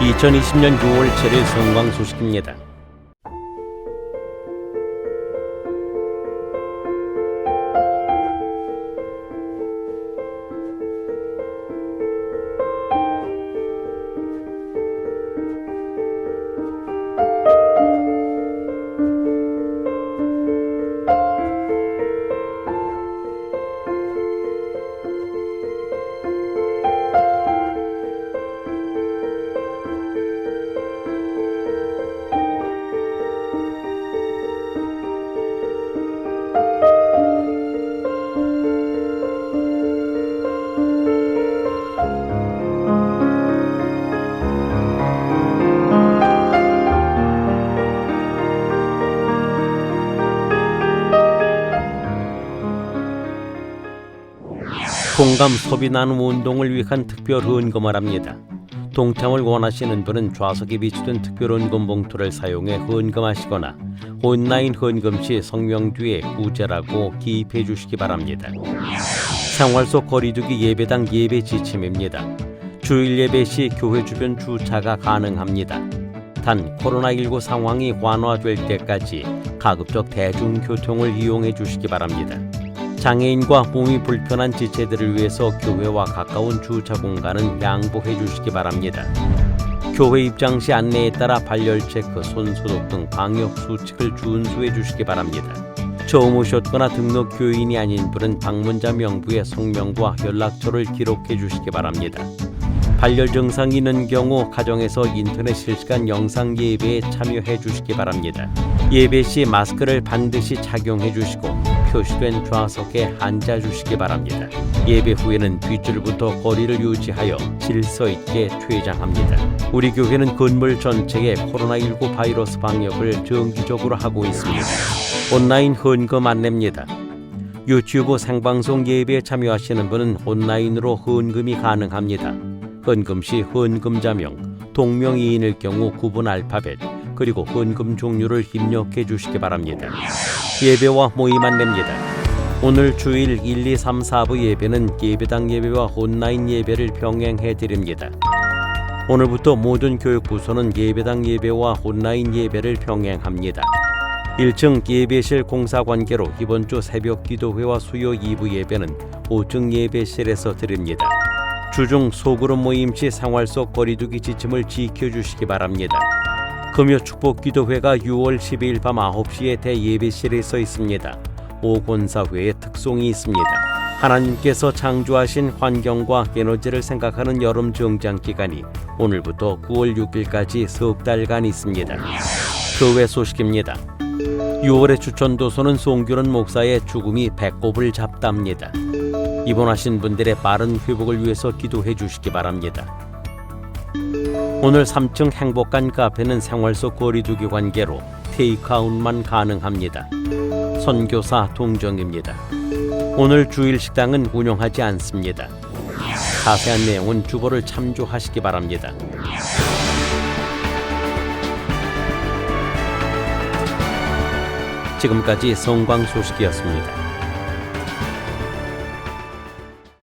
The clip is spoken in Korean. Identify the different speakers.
Speaker 1: 2020년 6월 7일 성광 소식입니다. 공감 소비 나눔 운동을 위한 특별 헌금을 합니다. 동참을 원하시는 분은 좌석에 비치된 특별 헌금 봉투를 사용해 헌금하시거나 온라인 헌금 시 성명 뒤에 구제라고 기입해 주시기 바랍니다. 생활 속 거리두기 예배당 예배 지침입니다. 주일 예배 시 교회 주변 주차가 가능합니다. 단 코로나19 상황이 완화될 때까지 가급적 대중교통을 이용해 주시기 바랍니다. 장애인과 몸이 불편한 지체들을 위해서 교회와 가까운 주차 공간은 양보해 주시기 바랍니다. 교회 입장 시 안내에 따라 발열 체크, 손 소독 등 방역 수칙을 준수해 주시기 바랍니다. 처음 오셨거나 등록 교인이 아닌 분은 방문자 명부에 성명과 연락처를 기록해 주시기 바랍니다. 발열 증상이 있는 경우 가정에서 인터넷 실시간 영상 예배에 참여해 주시기 바랍니다. 예배 시 마스크를 반드시 착용해 주시고 표시된 좌석에 앉아 주시기 바랍니다. 예배 후에는 뒷줄부터 거리를 유지하여 질서 있게 퇴장합니다. 우리 교회는 건물 전체에 코로나19 바이러스 방역을 정기적으로 하고 있습니다. 온라인 헌금 안내입니다. 유튜브 생방송 예배에 참여하시는 분은 온라인으로 헌금이 가능합니다. 헌금 시 헌금자명, 동명이인일 경우 구분 알파벳, 그리고 헌금 종류를 입력해 주시기 바랍니다. 예배와 모임 안내입니다. 오늘 주일 1, 2, 3, 4부 예배는 예배당 예배와 온라인 예배를 병행해 드립니다. 오늘부터 모든 교육부서는 예배당 예배와 온라인 예배를 병행합니다. 1층 예배실 공사 관계로 이번 주 새벽 기도회와 수요 2부 예배는 5층 예배실에서 드립니다. 주중 소그룹 모임 시 생활 속 거리두기 지침을 지켜주시기 바랍니다. 금요 축복 기도회가 6월 12일 밤 9시에 대예배실에서 있습니다. 오곤사회의 특송이 있습니다. 하나님께서 창조하신 환경과 에너지를 생각하는 여름 정장 기간이 오늘부터 9월 6일까지 석 달간 있습니다. 교회 소식입니다. 6월의 추천 도서는 송규런 목사의 죽음이 배꼽을 잡답니다. 입원하신 분들의 빠른 회복을 위해서 기도해 주시기 바랍니다. 오늘 3층 행복한 카페는 생활 속 거리두기 관계로 테이크아웃만 가능합니다. 선교사 동정입니다. 오늘 주일 식당은 운영하지 않습니다. 자세한 내용은 주보를 참조하시기 바랍니다. 지금까지 성광 소식이었습니다.